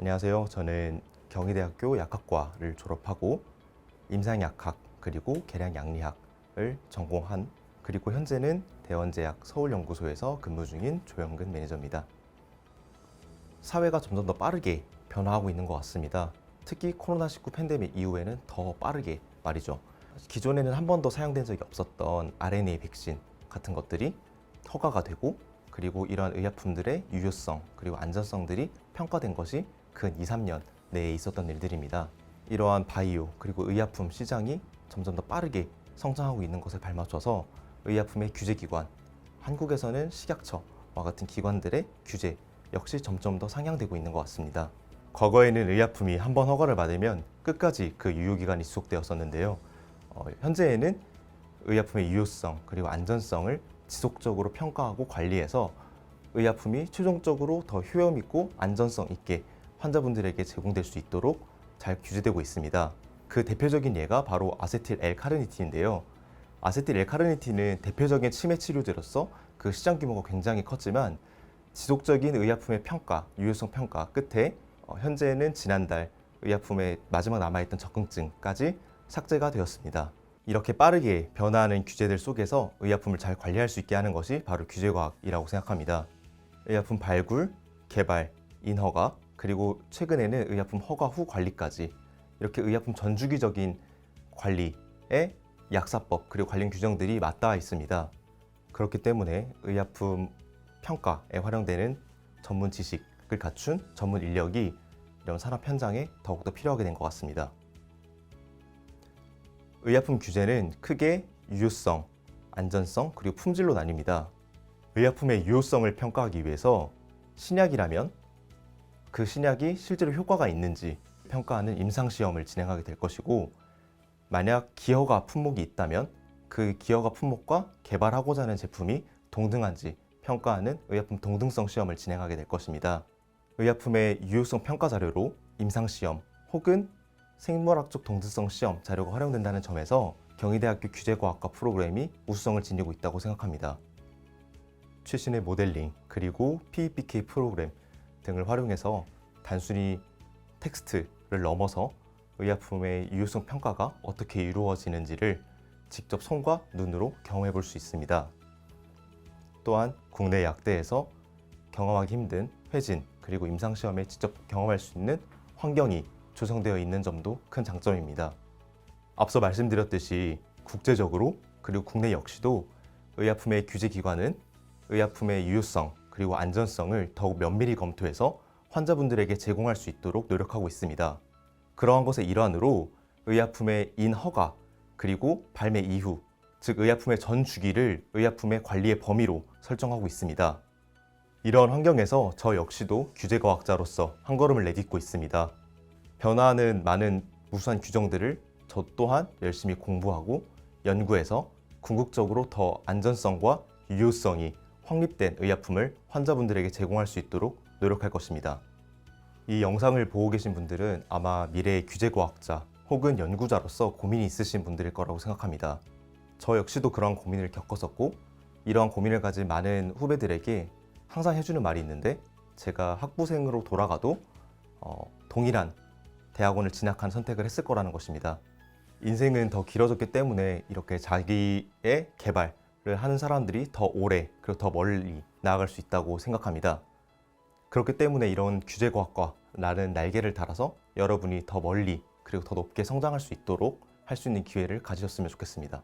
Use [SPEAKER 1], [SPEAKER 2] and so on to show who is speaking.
[SPEAKER 1] 안녕하세요. 저는 경희대학교 약학과를 졸업하고 임상약학 그리고 계량양리학을 전공한 그리고 현재는 대원제약 서울연구소에서 근무 중인 조영근 매니저입니다. 사회가 점점 더 빠르게 변화하고 있는 것 같습니다. 특히 코로나19 팬데믹 이후에는 더 빠르게 말이죠. 기존에는 한 번도 사용된 적이 없었던 RNA 백신 같은 것들이 허가가 되고 그리고 이러한 의약품들의 유효성 그리고 안전성들이 평가된 것이 근 2, 3년 내에 있었던 일들입니다. 이러한 바이오 그리고 의약품 시장이 점점 더 빠르게 성장하고 있는 것에 발맞춰서 의약품의 규제 기관, 한국에서는 식약처와 같은 기관들의 규제 역시 점점 더 상향되고 있는 것 같습니다. 과거에는 의약품이 한 번 허가를 받으면 끝까지 그 유효 기간이 지속되었었는데요. 어, 현재에는 의약품의 유효성 그리고 안전성을 지속적으로 평가하고 관리해서 의약품이 최종적으로 더 효용 있고 안전성 있게 환자분들에게 제공될 수 있도록 잘 규제되고 있습니다. 그 대표적인 예가 바로 아세틸 L-카르니틴인데요. 아세틸 L-카르니틴은 대표적인 치매 치료제로서 그 시장 규모가 굉장히 컸지만 지속적인 의약품의 평가, 유효성 평가 끝에 어, 현재는 지난달 의약품의 마지막 남아있던 적응증까지 삭제가 되었습니다. 이렇게 빠르게 변화하는 규제들 속에서 의약품을 잘 관리할 수 있게 하는 것이 바로 규제과학이라고 생각합니다. 의약품 발굴, 개발, 인허가, 그리고 최근에는 의약품 허가 후 관리까지 이렇게 의약품 전 주기적인 관리에 약사법 그리고 관련 규정들이 맞닿아 있습니다. 그렇기 때문에 의약품 평가에 활용되는 전문 지식을 갖춘 전문 인력이 이런 산업 현장에 더욱더 필요하게 된 것 같습니다. 의약품 규제는 크게 유효성, 안전성, 그리고 품질로 나뉩니다. 의약품의 유효성을 평가하기 위해서 신약이라면 그 신약이 실제로 효과가 있는지 평가하는 임상 시험을 진행하게 될 것이고, 만약 기허가 품목이 있다면 그 기허가 품목과 개발하고자 하는 제품이 동등한지 평가하는 의약품 동등성 시험을 진행하게 될 것입니다. 의약품의 유효성 평가 자료로 임상 시험 혹은 생물학적 동등성 시험 자료가 활용된다는 점에서 경희대학교 규제과학과 프로그램이 우수성을 지니고 있다고 생각합니다. 최신의 모델링 그리고 PEPK 프로그램 등을 활용해서 단순히 텍스트를 넘어서 의약품의 유효성 평가가 어떻게 이루어지는지를 직접 손과 눈으로 경험해 볼 수 있습니다. 또한 국내 약대에서 경험하기 힘든 회진 그리고 임상시험에 직접 경험할 수 있는 환경이 조성되어 있는 점도 큰 장점입니다. 앞서 말씀드렸듯이 국제적으로 그리고 국내 역시도 의약품의 규제 기관은 의약품의 유효성 그리고 안전성을 더욱 면밀히 검토해서 환자분들에게 제공할 수 있도록 노력하고 있습니다. 그러한 것의 일환으로 의약품의 인허가 그리고 발매 이후 즉 의약품의 전 주기를 의약품의 관리의 범위로 설정하고 있습니다. 이러한 환경에서 저 역시도 규제과학자로서 한 걸음을 내딛고 있습니다. 변화하는 많은 무수한 규정들을 저 또한 열심히 공부하고 연구해서 궁극적으로 더 안전성과 유효성이 확립된 의약품을 환자분들에게 제공할 수 있도록 노력할 것입니다. 이 영상을 보고 계신 분들은 아마 미래의 규제과학자 혹은 연구자로서 고민이 있으신 분들일 거라고 생각합니다. 저 역시도 그런 고민을 겪었었고 이러한 고민을 가진 많은 후배들에게 항상 해주는 말이 있는데 제가 학부생으로 돌아가도 어, 동일한 대학원을 진학한 선택을 했을 거라는 것입니다. 인생은 더 길어졌기 때문에 이렇게 자기의 개발을 하는 사람들이 더 오래 그리고 더 멀리 나아갈 수 있다고 생각합니다. 그렇기 때문에 이런 규제 과학과 라는 날개를 달아서 여러분이 더 멀리 그리고 더 높게 성장할 수 있도록 할 수 있는 기회를 가지셨으면 좋겠습니다.